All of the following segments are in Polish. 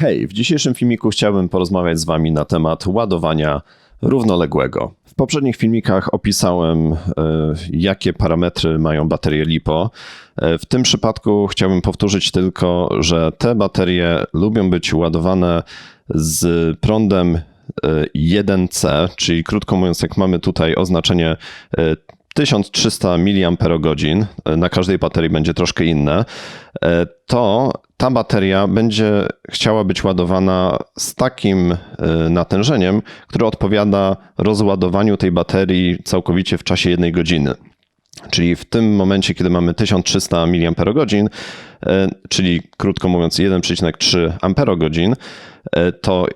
Hej, w dzisiejszym filmiku chciałbym porozmawiać z Wami na temat ładowania równoległego. W poprzednich filmikach opisałem, e, jakie parametry mają baterie LiPo. E, W tym przypadku chciałbym powtórzyć tylko, że te baterie lubią być ładowane z prądem e, 1C, czyli krótko mówiąc, jak mamy tutaj oznaczenie e, 1300 mAh, na każdej baterii będzie troszkę inne, e, to ta bateria będzie chciała być ładowana z takim e, natężeniem, które odpowiada rozładowaniu tej baterii całkowicie w czasie jednej godziny. Czyli w tym momencie, kiedy mamy 1300 mAh, e, czyli krótko mówiąc 1,3 Ah, to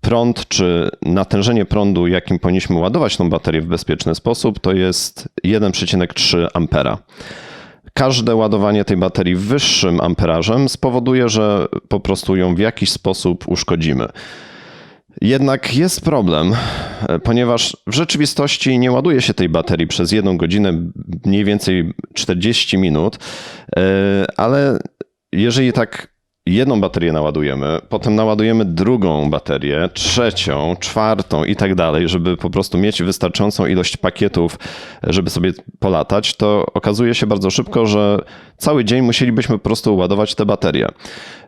prąd czy natężenie prądu, jakim powinniśmy ładować tą baterię w bezpieczny sposób, to jest 1,3 ampera. Każde ładowanie tej baterii wyższym amperażem spowoduje, że po prostu ją w jakiś sposób uszkodzimy. Jednak jest problem, e, ponieważ w rzeczywistości nie ładuje się tej baterii przez jedną godzinę, mniej więcej 40 minut, e, ale jeżeli tak jedną baterię naładujemy, potem naładujemy drugą baterię, trzecią, czwartą i tak dalej, żeby po prostu mieć wystarczającą ilość pakietów, żeby sobie polatać, to okazuje się bardzo szybko, że cały dzień musielibyśmy po prostu ładować te baterie.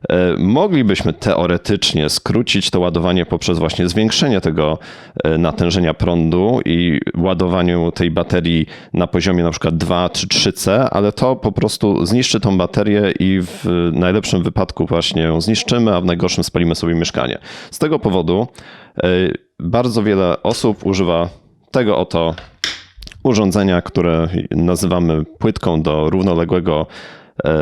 E, Moglibyśmy teoretycznie skrócić to ładowanie poprzez właśnie zwiększenie tego e, natężenia prądu i ładowaniu tej baterii na poziomie na przykład 2 czy 3C, ale to po prostu zniszczy tą baterię i w najlepszym wypadku właśnie ją zniszczymy, a w najgorszym spalimy sobie mieszkanie. Z tego powodu e, bardzo wiele osób używa tego oto urządzenia, które nazywamy płytką do równoległego e,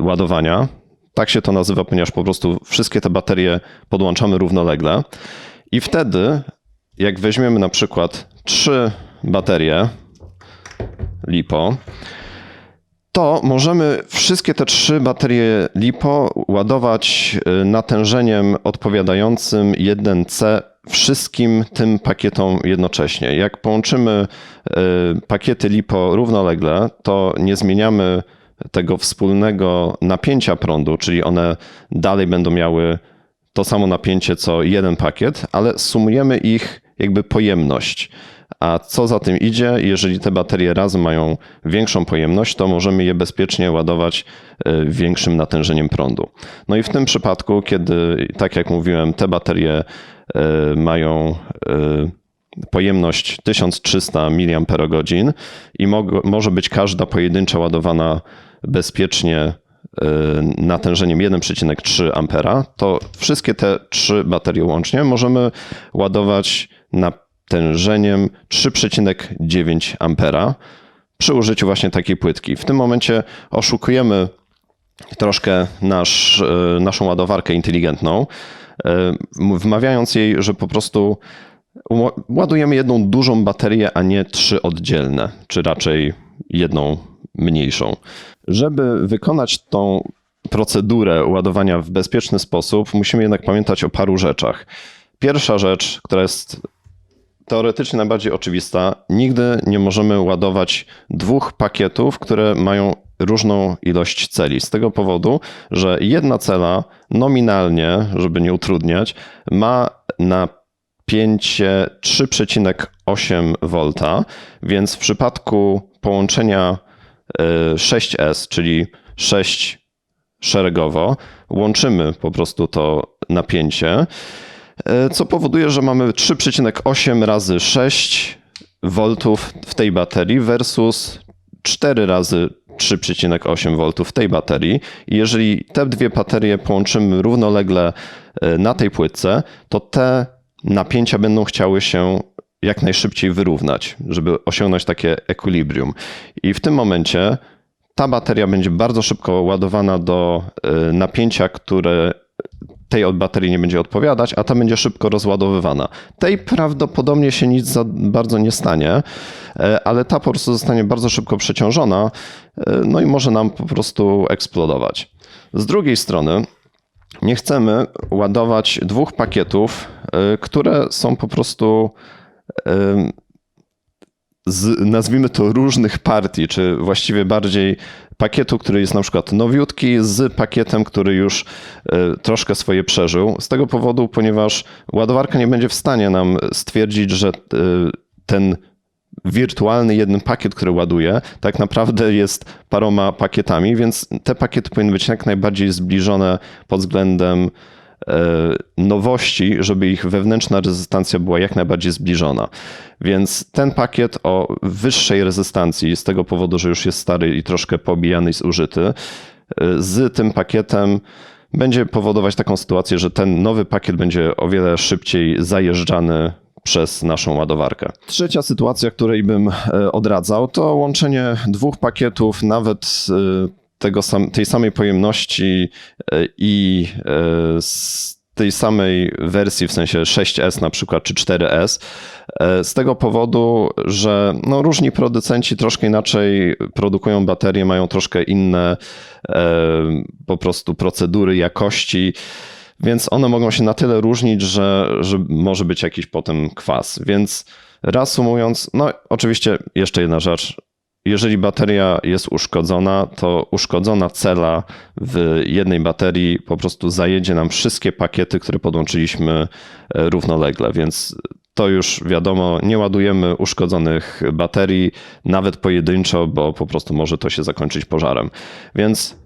ładowania. Tak się to nazywa, ponieważ po prostu wszystkie te baterie podłączamy równolegle. I wtedy, jak weźmiemy na przykład trzy baterie LiPo, to możemy wszystkie te trzy baterie LiPo ładować y, natężeniem odpowiadającym 1C wszystkim tym pakietom jednocześnie. Jak połączymy y, pakiety LiPo równolegle, to nie zmieniamy tego wspólnego napięcia prądu, czyli one dalej będą miały to samo napięcie co jeden pakiet, ale sumujemy ich jakby pojemność. A co za tym idzie, jeżeli te baterie razem mają większą pojemność, to możemy je bezpiecznie ładować y, większym natężeniem prądu. No i w tym przypadku, kiedy, tak jak mówiłem, te baterie y, mają y, pojemność 1300 mAh i mo- może być każda pojedyncza ładowana bezpiecznie natężeniem 1,3 ampera, to wszystkie te trzy baterie łącznie możemy ładować natężeniem 3,9 ampera przy użyciu właśnie takiej płytki. W tym momencie oszukujemy troszkę nasz, naszą ładowarkę inteligentną, wmawiając jej, że po prostu ładujemy jedną dużą baterię, a nie trzy oddzielne, czy raczej jedną mniejszą. Żeby wykonać tą procedurę ładowania w bezpieczny sposób, musimy jednak pamiętać o paru rzeczach. Pierwsza rzecz, która jest teoretycznie najbardziej oczywista, nigdy nie możemy ładować dwóch pakietów, które mają różną ilość celi. Z tego powodu, że jedna cela nominalnie, żeby nie utrudniać, ma napięcie 3,8 V, więc w przypadku połączenia 6S, czyli 6 szeregowo, łączymy po prostu to napięcie, co powoduje, że mamy 3,8 razy 6 V w tej baterii versus 4 razy 3,8 V w tej baterii. I jeżeli te dwie baterie połączymy równolegle na tej płytce, to te napięcia będą chciały się jak najszybciej wyrównać, żeby osiągnąć takie ekwilibrium. I w tym momencie ta bateria będzie bardzo szybko ładowana do napięcia, które tej od baterii nie będzie odpowiadać, a ta będzie szybko rozładowywana. Tej prawdopodobnie się nic za bardzo nie stanie, ale ta po prostu zostanie bardzo szybko przeciążona, no i może nam po prostu eksplodować. Z drugiej strony, nie chcemy ładować dwóch pakietów, które są po prostu z, nazwijmy to, różnych partii, czy właściwie bardziej pakietu, który jest na przykład nowiutki, z pakietem, który już e, troszkę swoje przeżył. Z tego powodu, ponieważ ładowarka nie będzie w stanie nam stwierdzić, że e, ten wirtualny jeden pakiet, który ładuje, tak naprawdę jest paroma pakietami, więc te pakiety powinny być jak najbardziej zbliżone pod względem nowości, żeby ich wewnętrzna rezystancja była jak najbardziej zbliżona. Więc ten pakiet o wyższej rezystancji, z tego powodu, że już jest stary i troszkę pobijany i zużyty, e, z tym pakietem będzie powodować taką sytuację, że ten nowy pakiet będzie o wiele szybciej zajeżdżany przez naszą ładowarkę. Trzecia sytuacja, której bym e, odradzał, to łączenie dwóch pakietów, nawet e, tego sam, tej samej pojemności e, i z tej samej wersji, w sensie 6S na przykład, czy 4S, z tego powodu, że no, różni producenci troszkę inaczej produkują baterie, mają troszkę inne po prostu procedury jakości więc one mogą się na tyle różnić, że, że może być jakiś potem kwas. Więc reasumując, no oczywiście jeszcze jedna rzecz. Jeżeli bateria jest uszkodzona, to uszkodzona cela w jednej baterii po prostu zajedzie nam wszystkie pakiety, które podłączyliśmy e, równolegle, więc to już wiadomo, nie ładujemy uszkodzonych baterii, nawet pojedynczo, bo po prostu może to się zakończyć pożarem. Więc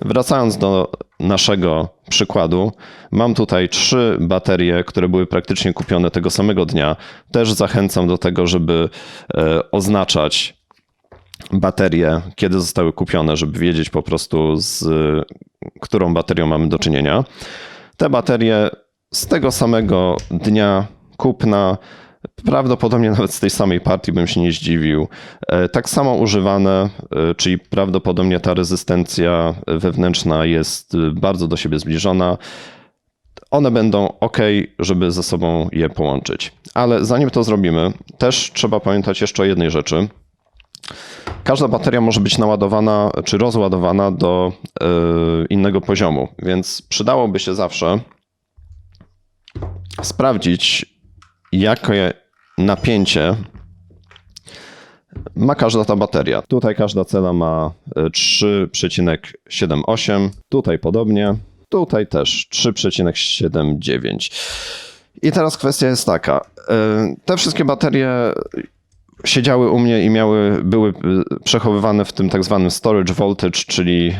Wracając do naszego przykładu, mam tutaj trzy baterie, które były praktycznie kupione tego samego dnia. Też zachęcam do tego, żeby e, oznaczać baterie, kiedy zostały kupione, żeby wiedzieć po prostu z którą baterią mamy do czynienia. Te baterie z tego samego dnia kupna Prawdopodobnie nawet z tej samej partii bym się nie zdziwił. E, tak samo używane, e, czyli prawdopodobnie ta rezystencja wewnętrzna jest e, bardzo do siebie zbliżona. One będą ok, żeby ze sobą je połączyć. Ale zanim to zrobimy, też trzeba pamiętać jeszcze o jednej rzeczy. Każda bateria może być naładowana czy rozładowana do innego poziomu, więc przydałoby się zawsze sprawdzić, jakie napięcie ma każda ta bateria. Tutaj każda cela ma 3,78, e, tutaj podobnie, tutaj też 3,79. I teraz kwestia jest taka. E, te wszystkie baterie siedziały u mnie i miały, były e, przechowywane w tym tak zwanym storage voltage, czyli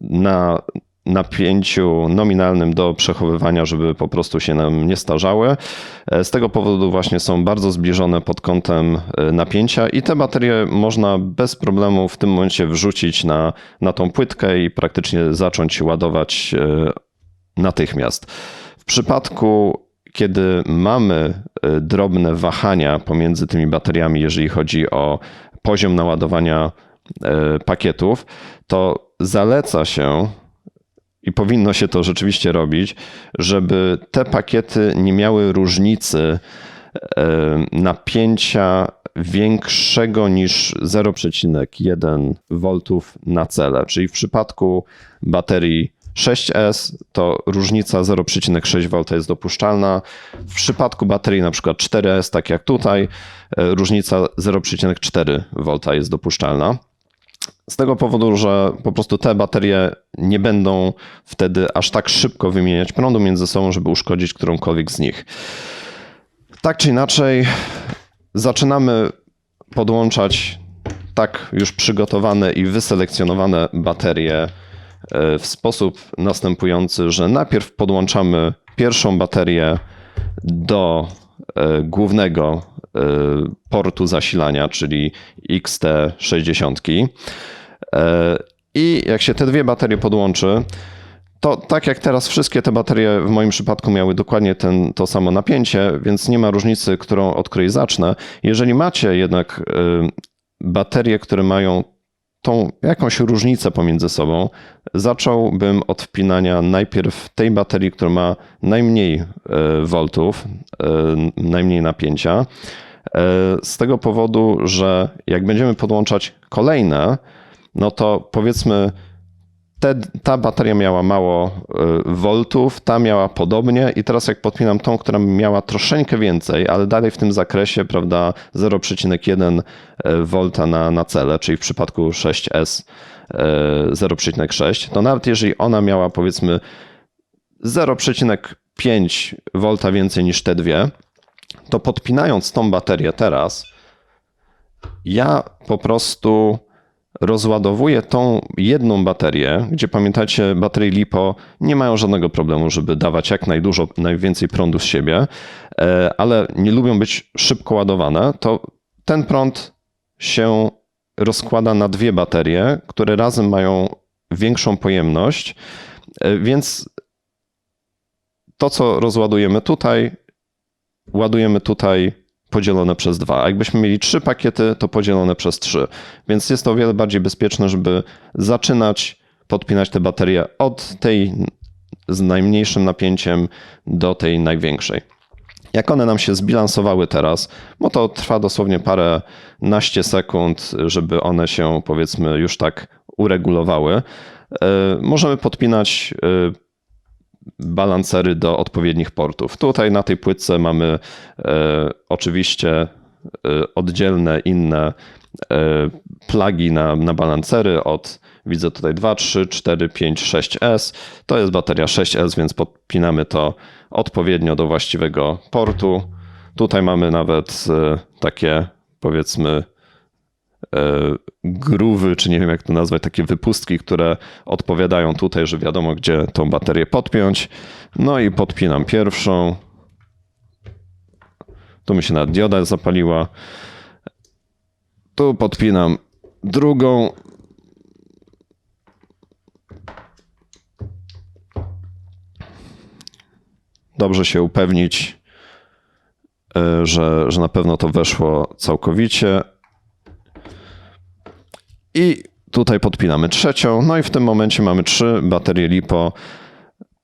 na napięciu nominalnym do przechowywania, żeby po prostu się nam nie starzały. E, z tego powodu właśnie są bardzo zbliżone pod kątem e, napięcia i te baterie można bez problemu w tym momencie wrzucić na, na tą płytkę i praktycznie zacząć ładować natychmiast. W przypadku kiedy mamy drobne wahania pomiędzy tymi bateriami, jeżeli chodzi o poziom naładowania pakietów, to zaleca się i powinno się to rzeczywiście robić, żeby te pakiety nie miały różnicy e, napięcia większego niż 0,1 V na cele. Czyli w przypadku baterii 6S to różnica 0,6 V jest dopuszczalna. W przypadku baterii na przykład 4S, tak jak tutaj, e, różnica 0,4 V jest dopuszczalna. Z tego powodu, że po prostu te baterie nie będą wtedy aż tak szybko wymieniać prądu między sobą, żeby uszkodzić którąkolwiek z nich. Tak czy inaczej, zaczynamy podłączać tak już przygotowane i wyselekcjonowane baterie w sposób następujący, że najpierw podłączamy pierwszą baterię do e, głównego e, portu zasilania, czyli XT60. E, I jak się te dwie baterie podłączy, to tak jak teraz wszystkie te baterie w moim przypadku miały dokładnie ten, to samo napięcie, więc nie ma różnicy, którą, od której zacznę. Jeżeli macie jednak e, baterie, które mają tą jakąś różnicę pomiędzy sobą, zacząłbym od wpinania najpierw tej baterii, która ma najmniej e, voltów, najmniej napięcia. Z tego powodu, że jak będziemy podłączać kolejne, no to powiedzmy te, ta bateria miała mało y, voltów, ta miała podobnie i teraz jak podpinam tą, która miała troszeczkę więcej, ale dalej w tym zakresie, prawda, 0,1 V na, na cele, czyli w przypadku 6S y, 0,6, to nawet jeżeli ona miała powiedzmy 0,5 V więcej niż te dwie, to podpinając tą baterię teraz, ja po prostu rozładowuję tą jedną baterię, gdzie pamiętacie, baterie LiPo nie mają żadnego problemu, żeby dawać jak najdużo, najwięcej prądu z siebie, e, ale nie lubią być szybko ładowane, to ten prąd się rozkłada na dwie baterie, które razem mają większą pojemność, e, więc to, co rozładujemy tutaj, ładujemy tutaj podzielone przez dwa. A jakbyśmy mieli trzy pakiety, to podzielone przez trzy. Więc jest to o wiele bardziej bezpieczne, żeby zaczynać podpinać te baterie od tej z najmniejszym napięciem do tej największej. Jak one nam się zbilansowały teraz, bo to trwa dosłownie parę naście sekund, żeby one się powiedzmy już tak uregulowały, e, możemy podpinać e, balancery do odpowiednich portów. Tutaj na tej płytce mamy e, oczywiście e, oddzielne inne e, plagi na, na balancery od widzę tutaj 2, 3, 4, 5, 6S. To jest bateria 6S, więc podpinamy to odpowiednio do właściwego portu. Tutaj mamy nawet takie powiedzmy gruwy, czy nie wiem jak to nazwać, takie wypustki, które odpowiadają tutaj, że wiadomo gdzie tą baterię podpiąć. No i podpinam pierwszą. Tu mi się nawet dioda zapaliła. Tu podpinam drugą. Dobrze się upewnić, e, że, że na pewno to weszło całkowicie. I tutaj podpinamy trzecią. No i w tym momencie mamy trzy baterie LiPo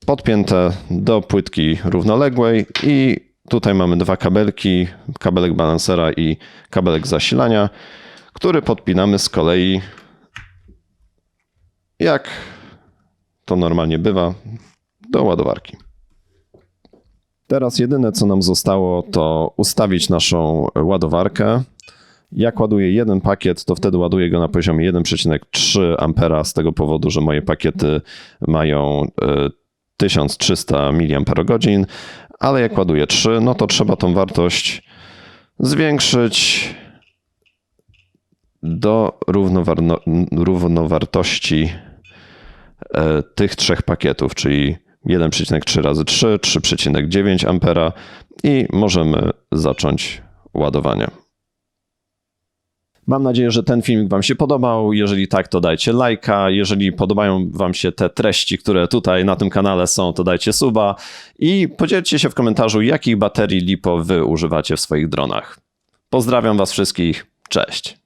podpięte do płytki równoległej i tutaj mamy dwa kabelki, kabelek balansera i kabelek zasilania, który podpinamy z kolei jak to normalnie bywa do ładowarki. Teraz jedyne co nam zostało to ustawić naszą ładowarkę. Jak ładuję jeden pakiet, to wtedy ładuję go na poziomie 1,3 ampera z tego powodu, że moje pakiety mają e, 1300 mAh, ale jak ładuję 3, no to trzeba tą wartość zwiększyć do równowartości e, tych trzech pakietów, czyli 1,3 razy 3, 3,9 ampera i możemy zacząć ładowanie. Mam nadzieję, że ten filmik Wam się podobał. Jeżeli tak, to dajcie lajka. Jeżeli podobają Wam się te treści, które tutaj na tym kanale są, to dajcie suba i podzielcie się w komentarzu, jakich baterii LiPo Wy używacie w swoich dronach. Pozdrawiam Was wszystkich. Cześć.